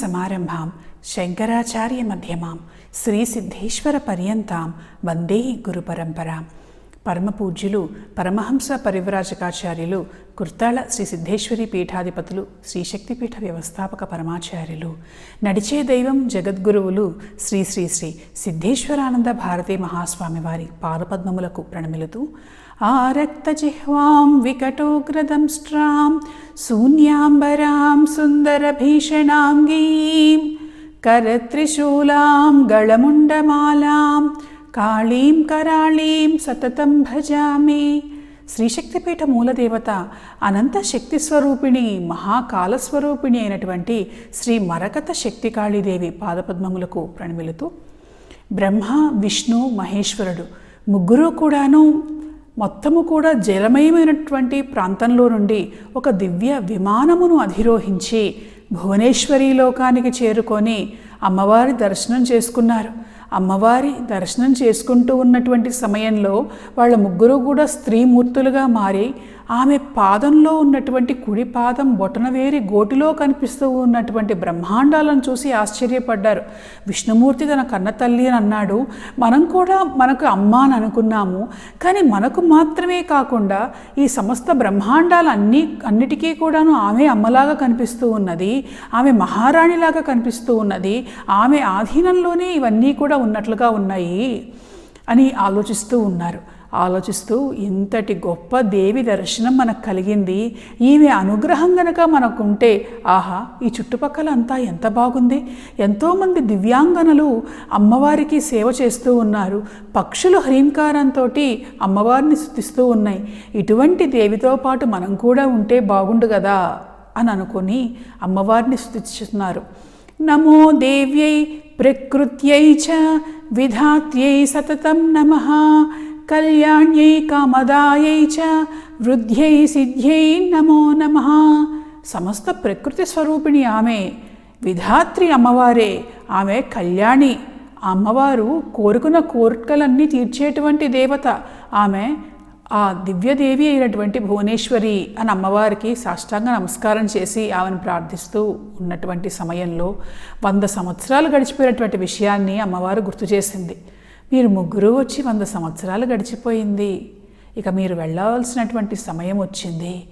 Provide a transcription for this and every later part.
సమారంభాం శంకరాచార్య మధ్యమాం శ్రీ సిద్ధేశ్వర పర్యంతాం వందే గురు పరంపరాం పరమహంస పరివ్రాజకాచార్యులు కుర్తాళ శ్రీ సిద్ధేశ్వరి పీఠాధిపతులు శ్రీశక్తిపీఠ వ్యవస్థాపక పరమాచార్యులు నడిచే దైవం జగద్గురువులు శ్రీ శ్రీ శ్రీ సిద్ధేశ్వరానంద భారతీ మహాస్వామి వారి పాదపద్మములకు ప్రణమిలుతూ ఆరక్తజిహ్వాం వికటోగ్రదంష్ట్రాం శూన్యాంబరాం సుందరభీషణాంగీం కరత్రిశూలాం గళముండమాలాం కాళీం కరాళీం సతతం భజామి శ్రీశక్తిపీఠ మూలదేవత అనంత శక్తి స్వరూపిణి మహాకాలస్వరూపిణి అయినటువంటి శ్రీ మరకత శక్తి కాళీదేవి పాదపద్మములకు ప్రణమిలుతూ బ్రహ్మ విష్ణు మహేశ్వరుడు ముగ్గురు కూడాను మొత్తము కూడా జలమయమైనటువంటి ప్రాంతంలో నుండి ఒక దివ్య విమానమును అధిరోహించి భువనేశ్వరి లోకానికి చేరుకొని అమ్మవారి దర్శనం చేసుకున్నారు. అమ్మవారి దర్శనం చేసుకుంటూ ఉన్నటువంటి సమయంలో వాళ్ళ ముగ్గురు కూడా స్త్రీమూర్తులుగా మారి ఆమె పాదంలో ఉన్నటువంటి కుడి పాదం బొటనవేరి గోటిలో కనిపిస్తూ ఉన్నటువంటి బ్రహ్మాండాలను చూసి ఆశ్చర్యపడ్డారు. విష్ణుమూర్తి తన కన్న తల్లి అని అన్నాడు మనం కూడా మనకు అమ్మ అని అనుకున్నాము కానీ మనకు మాత్రమే కాకుండా ఈ సమస్త బ్రహ్మాండాలు అన్ని అన్నిటికీ కూడాను ఆమె అమ్మలాగా కనిపిస్తూ ఉన్నది ఆమె మహారాణిలాగా కనిపిస్తూ ఉన్నది ఆమె ఆధీనంలోనే ఇవన్నీ కూడా ఉన్నట్లుగా ఉన్నాయి అని ఆలోచిస్తూ ఉన్నారు. ఆలోచిస్తూ ఇంతటి గొప్ప దేవి దర్శనం మనకు కలిగింది. ఈమె అనుగ్రహం గనక మనకుంటే ఆహా ఈ చుట్టుపక్కల అంతా ఎంత బాగుంది. ఎంతోమంది దివ్యాంగనలు అమ్మవారికి సేవ చేస్తూ ఉన్నారు. పక్షులు హ్రీంకారంతో అమ్మవారిని స్థుతిస్తూ ఉన్నాయి. ఇటువంటి దేవితో పాటు మనం కూడా ఉంటే బాగుండు కదా అని అనుకొని అమ్మవారిని స్థుతిస్తున్నారు నమో దేవ్యై ప్రకృత్యై చ విధాత్యై సతతం నమః. కళ్యాణ్యై కామదాయై చ వృద్ధ్యై సిద్ధ్యై నమో నమ సమస్త ప్రకృతి స్వరూపిణి ఆమె విధాత్రి అమ్మవారే ఆమె కళ్యాణి అమ్మవారు కోరుకున్న కోరికలన్నీ తీర్చేటువంటి దేవత ఆమె ఆ దివ్యదేవి అయినటువంటి భువనేశ్వరి అని అమ్మవారికి సాష్టాంగ నమస్కారం చేసి ఆమెను ప్రార్థిస్తూ ఉన్నటువంటి సమయంలో వంద సంవత్సరాలు గడిచిపోయినటువంటి విషయాన్ని అమ్మవారు గుర్తు చేసింది. మీరు ముగ్గురు వచ్చి వంద సంవత్సరాలు గడిచిపోయింది. ఇక మీరు వెళ్ళవలసినటువంటి సమయం వచ్చింది.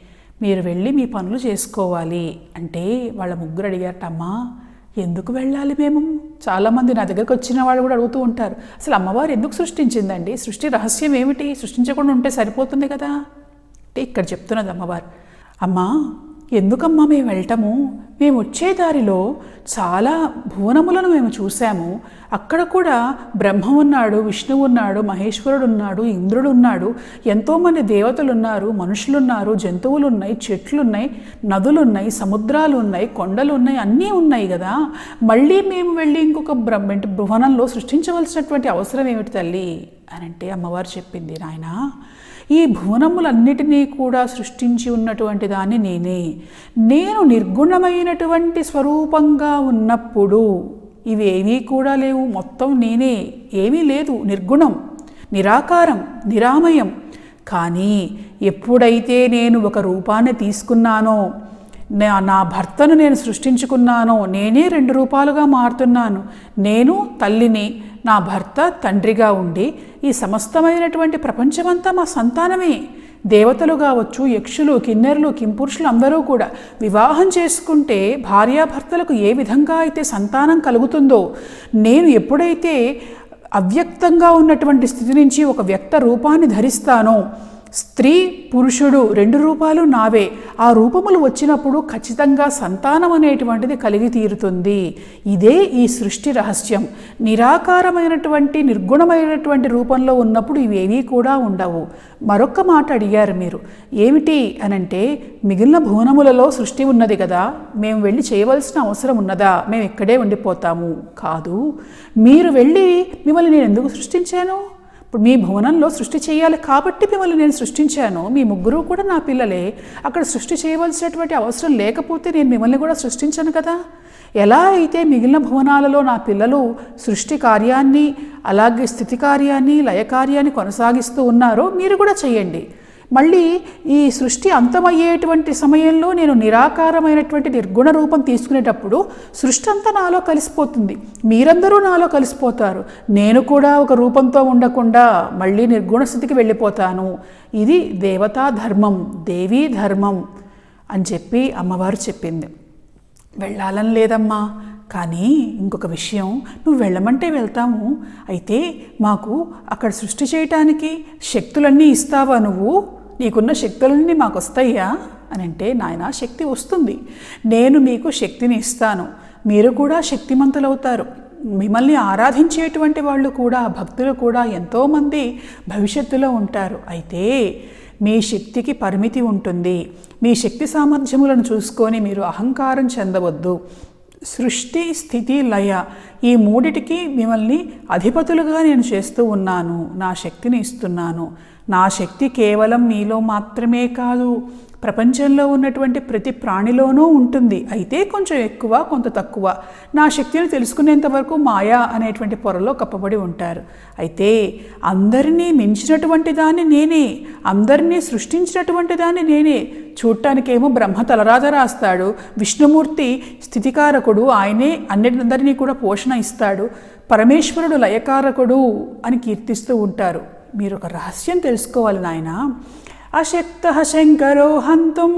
మీరు వెళ్ళి మీ పనులు చేసుకోవాలి. అంటే వాళ్ళ ముగ్గురు అడిగారటమ్మా ఎందుకు వెళ్ళాలి మేము? చాలామంది నా దగ్గరకు వచ్చిన వాళ్ళు కూడా అడుగుతూ ఉంటారు. అసలు అమ్మవారు ఎందుకు సృష్టించిందండి? సృష్టి రహస్యం ఏమిటి? సృష్టించకుండా ఉంటే సరిపోతుంది కదా? అంటే ఇక్కడ చెప్తున్నది అమ్మవారు. అమ్మా ఎందుకమ్మా మేము వెళ్ళటము? మేము వచ్చే దారిలో చాలా భువనములను మేము చూసాము అక్కడ కూడా బ్రహ్మ ఉన్నాడు విష్ణువు ఉన్నాడు మహేశ్వరుడు ఉన్నాడు ఇంద్రుడు ఉన్నాడు ఎంతోమంది దేవతలు ఉన్నారు మనుషులున్నారు జంతువులు ఉన్నాయి చెట్లున్నాయి నదులున్నాయి సముద్రాలు ఉన్నాయి కొండలు ఉన్నాయి అన్నీ ఉన్నాయి కదా. మళ్ళీ మేము వెళ్ళి ఇంకొక బ్రహ్మ భువనంలో సృష్టించవలసినటువంటి అవసరం ఏమిటి తల్లి? అని అంటే అమ్మవారు చెప్పింది నాయనా ఈ భువనములన్నిటినీ కూడా సృష్టించి ఉన్నటువంటి దాన్ని నేనే. నేను నిర్గుణమైనటువంటి స్వరూపంగా ఉన్నప్పుడు ఇవేమీ కూడా లేవు. మొత్తం నేనే. ఏమీ లేదు. నిర్గుణం నిరాకారం నిరామయం. కానీ ఎప్పుడైతే నేను ఒక రూపాన్ని తీసుకున్నానో నా నా భర్తను నేను సృష్టించుకున్నానో నేనే రెండు రూపాలుగా మారుతున్నాను. నేను తల్లిని నా భర్త తండ్రిగా ఉండి ఈ సమస్తమైనటువంటి ప్రపంచమంతా మా సంతానమే. దేవతలు కావచ్చు యక్షులు కిన్నెరులు కింపురుషులు అందరూ కూడా వివాహం చేసుకుంటే భార్యాభర్తలకు ఏ విధంగా అయితే సంతానం కలుగుతుందో నేను ఎప్పుడైతే అవ్యక్తంగా ఉన్నటువంటి స్థితి నుంచి ఒక వ్యక్త రూపాన్ని ధరిస్తానో స్త్రీ పురుషుడు రెండు రూపాలు నావే. ఆ రూపములు వచ్చినప్పుడు ఖచ్చితంగా సంతానం అనేటువంటిది కలిగి తీరుతుంది. ఇదే ఈ సృష్టి రహస్యం. నిరాకారమైనటువంటి నిర్గుణమైనటువంటి రూపంలో ఉన్నప్పుడు ఇవేవీ కూడా ఉండవు. మరొక మాట అడిగారు మీరు. ఏమిటి అనంటే మిగిలిన భువనములలో సృష్టి ఉన్నది కదా మేము వెళ్ళి చేయవలసిన అవసరం ఉన్నదా? మేము ఇక్కడే ఉండిపోతాము. కాదు. మీరు వెళ్ళి మిమ్మల్ని నేను ఎందుకు సృష్టించాను? ఇప్పుడు మీ భవనంలో సృష్టి చేయాలి కాబట్టి మిమ్మల్ని నేను సృష్టించాను. మీ ముగ్గురు కూడా నా పిల్లలే. అక్కడ సృష్టి చేయవలసినటువంటి అవసరం లేకపోతే నేను మిమ్మల్ని కూడా సృష్టించను కదా? ఎలా అయితే మిగిలిన భవనాలలో నా పిల్లలు సృష్టి కార్యాన్ని అలాగే స్థితి కార్యాన్ని లయ కార్యాన్ని కొనసాగిస్తూ ఉన్నారో మీరు కూడా చేయండి మళ్ళీ ఈ సృష్టి అంతమయ్యేటువంటి సమయంలో నేను నిరాకారమైనటువంటి నిర్గుణ రూపం తీసుకునేటప్పుడు సృష్టి అంతా నాలో కలిసిపోతుంది. మీరందరూ నాలో కలిసిపోతారు. నేను కూడా ఒక రూపంతో ఉండకుండా మళ్ళీ నిర్గుణ స్థితికి వెళ్ళిపోతాను. ఇది దేవతా ధర్మం దేవీ ధర్మం అని చెప్పి అమ్మవారు చెప్పింది. వెళ్ళాలని లేదమ్మా. కానీ ఇంకొక విషయం నువ్వు వెళ్ళమంటే వెళ్తాము. అయితే మాకు అక్కడ సృష్టి చేయటానికి శక్తులన్నీ ఇస్తావా నువ్వు? నీకున్న శక్తులన్నీ మాకు వస్తాయా అని అంటే నాయన శక్తి వస్తుంది. నేను మీకు శక్తిని ఇస్తాను. మీరు కూడా శక్తిమంతులవుతారు. మిమ్మల్ని ఆరాధించేటువంటి వాళ్ళు కూడా భక్తులు కూడా ఎంతోమంది భవిష్యత్తులో ఉంటారు. అయితే మీ శక్తికి పరిమితి ఉంటుంది. మీ శక్తి సామర్థ్యములను చూసుకొని మీరు అహంకారం చెందవద్దు. సృష్టి స్థితి లయ ఈ మూడిటికి మిమ్మల్ని అధిపతులుగా నేను చేస్తూ ఉన్నాను. నా శక్తిని ఇస్తున్నాను. నా శక్తి కేవలం మీలో మాత్రమే కాదు. ప్రపంచంలో ఉన్నటువంటి ప్రతి ప్రాణిలోనూ ఉంటుంది. అయితే కొంచెం ఎక్కువ కొంత తక్కువ. నా శక్తిని తెలుసుకునేంత వరకు మాయా అనేటువంటి పొరలో కప్పబడి ఉంటారు. అయితే అందరినీ మించినటువంటి దాన్ని నేనే అందరినీ సృష్టించినటువంటి దాన్ని నేనే. చూడటానికేమో బ్రహ్మ తలరాజ రాస్తాడు. విష్ణుమూర్తి స్థితికారకుడు. ఆయనే అన్నిటిందరినీ కూడా పోషణ ఇస్తాడు. పరమేశ్వరుడు లయకారకుడు అని కీర్తిస్తూ ఉంటారు. మీరు ఒక రహస్యం తెలుసుకోవాలి నాయన. అశక్త శంకరో హంతుం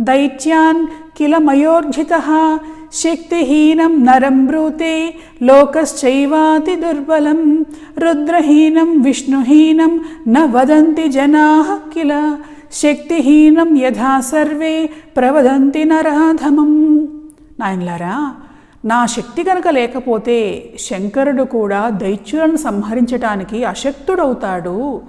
దైత్యాన్ కిల మయోర్జిత శక్తిహీనం నరం బ్రూతే లోకశ్చైవాతి దుర్బలం రుద్రహీనం విష్ణుహీనం న వదంతి జనా కిల శక్తిహీనం యథా సర్వే ప్రవదంతి నరాధమం నాయనలారా నా శక్తి కనుక లేకపోతే శంకరుడు కూడా దైత్యులను సంహరించటానికి అశక్తుడవుతాడు.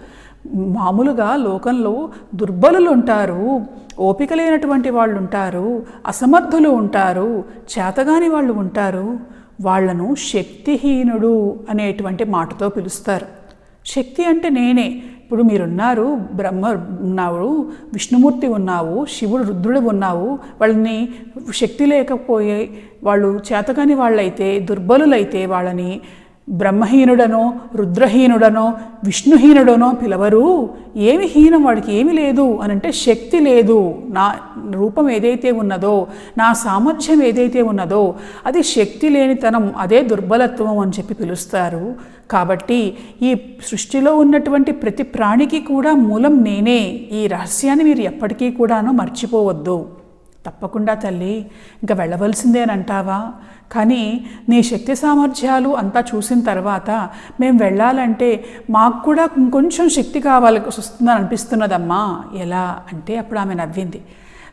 మామూలుగా లోకంలో దుర్బలులు ఉంటారు ఓపిక లేనటువంటి వాళ్ళు ఉంటారు అసమర్థులు ఉంటారు చేతగాని వాళ్ళు ఉంటారు. వాళ్ళను శక్తిహీనుడు అనేటువంటి మాటతో పిలుస్తారు. శక్తి అంటే నేనే. ఇప్పుడు మీరున్నారు బ్రహ్మ ఉన్నావు విష్ణుమూర్తి ఉన్నావు శివుడు రుద్రుడు ఉన్నావు వాళ్ళని శక్తి లేకపోయే వాళ్ళు చేతకాని వాళ్ళైతే దుర్బలులైతే వాళ్ళని బ్రహ్మహీనుడనో రుద్రహీనుడనో విష్ణుహీనుడనో పిలవరు. ఏమి హీనం వాడికి ఏమి లేదు అని అంటే శక్తి లేదు. నా రూపం ఏదైతే ఉన్నదో నా సామర్థ్యం ఏదైతే ఉన్నదో అది శక్తి లేనితనం అదే దుర్బలత్వం అని చెప్పి పిలుస్తారు. కాబట్టి ఈ సృష్టిలో ఉన్నటువంటి ప్రతి ప్రాణికి కూడా మూలం నేనే. ఈ రహస్యాన్ని మీరు ఎప్పటికీ కూడాను మర్చిపోవద్దు. తప్పకుండా తల్లి ఇంకా వెళ్ళవలసిందేనంటావా కానీ నీ శక్తి సామర్థ్యాలు అంతా చూసిన తర్వాత మేము వెళ్ళాలంటే మాకు కూడా ఇంకొంచెం శక్తి కావాలి వస్తుందని అనిపిస్తున్నదమ్మా. ఎలా? అంటే అప్పుడు ఆమె నవ్వింది.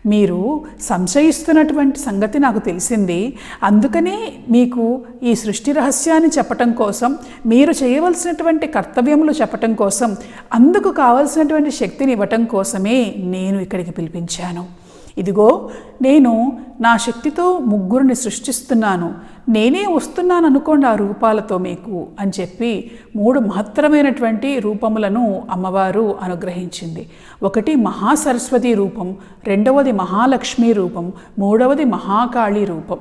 మీరు సంశయిస్తున్నటువంటి సంగతి నాకు తెలిసింది. అందుకనే మీకు ఈ సృష్టి రహస్యాన్ని చెప్పటం కోసం మీరు చేయవలసినటువంటి కర్తవ్యములు చెప్పటం కోసం అందుకు కావలసినటువంటి శక్తిని ఇవ్వటం కోసమే నేను ఇక్కడికి పిలిపించాను. ఇదిగో నేను నా శక్తితో ముగ్గురిని సృష్టిస్తున్నాను. నేనే వస్తున్నాను అనుకోండి ఆ రూపాలతో మీకు అని చెప్పి మూడు మహత్తరమైనటువంటి రూపములను అమ్మవారు అనుగ్రహించింది. ఒకటి మహాసరస్వతి రూపం రెండవది మహాలక్ష్మి రూపం మూడవది మహాకాళి రూపం.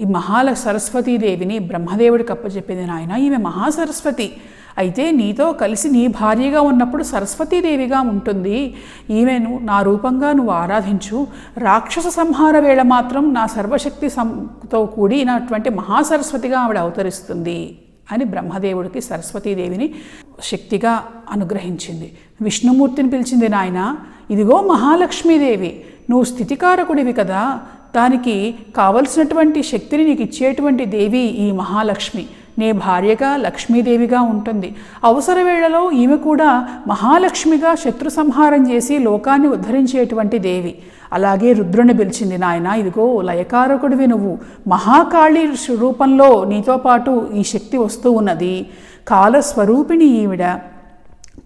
ఈ మహాల సరస్వతీదేవిని బ్రహ్మదేవుడికి అప్పచెప్పింది నాయన ఈమె మహాసరస్వతి. అయితే నీతో కలిసి నీ భార్యగా ఉన్నప్పుడు సరస్వతీదేవిగా ఉంటుంది. ఈమెను నా రూపంగా నువ్వు ఆరాధించు. రాక్షస సంహార వేళ మాత్రం నా సర్వశక్తి సంతో కూడినటువంటి మహాసరస్వతిగా ఆవిడ అవతరిస్తుంది అని బ్రహ్మదేవుడికి సరస్వతీదేవిని శక్తిగా అనుగ్రహించింది. విష్ణుమూర్తిని పిలిచింది నాయన ఇదిగో మహాలక్ష్మీదేవి నువ్వు స్థితికారకుడివి కదా. దానికి కావలసినటువంటి శక్తిని నీకు ఇచ్చేటువంటి దేవి ఈ మహాలక్ష్మి. నీ భార్యగా లక్ష్మీదేవిగా ఉంటుంది. అవసర వేళలో ఈమె కూడా మహాలక్ష్మిగా శత్రు సంహారం చేసి లోకాన్ని ఉద్ధరించేటువంటి దేవి. అలాగే రుద్రుని పిలిచింది నాయన ఇదిగో లయకారకుడివి నువ్వు. మహాకాళి రూపంలో నీతో పాటు ఈ శక్తి వస్తూ ఉన్నది. కాలస్వరూపిణి ఈవిడ.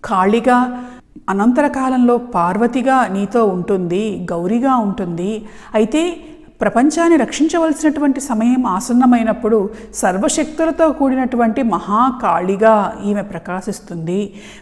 కాళిగా అనంతర కాలంలో పార్వతిగా నీతో ఉంటుంది గౌరిగా ఉంటుంది. అయితే ప్రపంచాన్ని రక్షించవలసినటువంటి సమయం ఆసన్నమైనప్పుడు సర్వశక్తులతో కూడినటువంటి మహాకాళిగా ఈమె ప్రకాశిస్తుంది.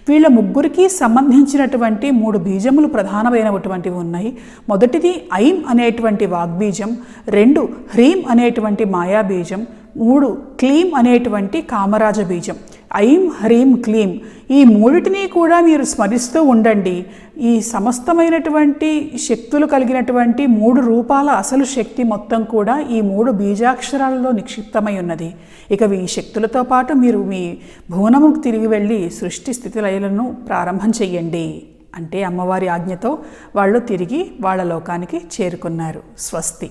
వీళ్ళ ముగ్గురికి సంబంధించినటువంటి మూడు బీజములు ప్రధానమైనటువంటివి ఉన్నాయి. మొదటిది ఐం అనేటువంటి వాగ్బీజం రెండు హ్రీం అనేటువంటి మాయాబీజం మూడు క్లీం అనేటువంటి కామరాజ బీజం ఐం హ్రీం క్లీం ఈ మూడిటిని కూడా మీరు స్మరిస్తూ ఉండండి. ఈ సమస్తమైనటువంటి శక్తులు కలిగినటువంటి మూడు రూపాల అసలు శక్తి మొత్తం కూడా ఈ మూడు బీజాక్షరాలలో నిక్షిప్తమై ఉన్నది. ఇక ఈ శక్తులతో పాటు మీరు మీ భువనముకు తిరిగి వెళ్ళి సృష్టి స్థితి లయలను ప్రారంభం చెయ్యండి. అంటే అమ్మవారి ఆజ్ఞతో వాళ్ళు తిరిగి వాళ్ళ లోకానికి చేరుకున్నారు. స్వస్తి.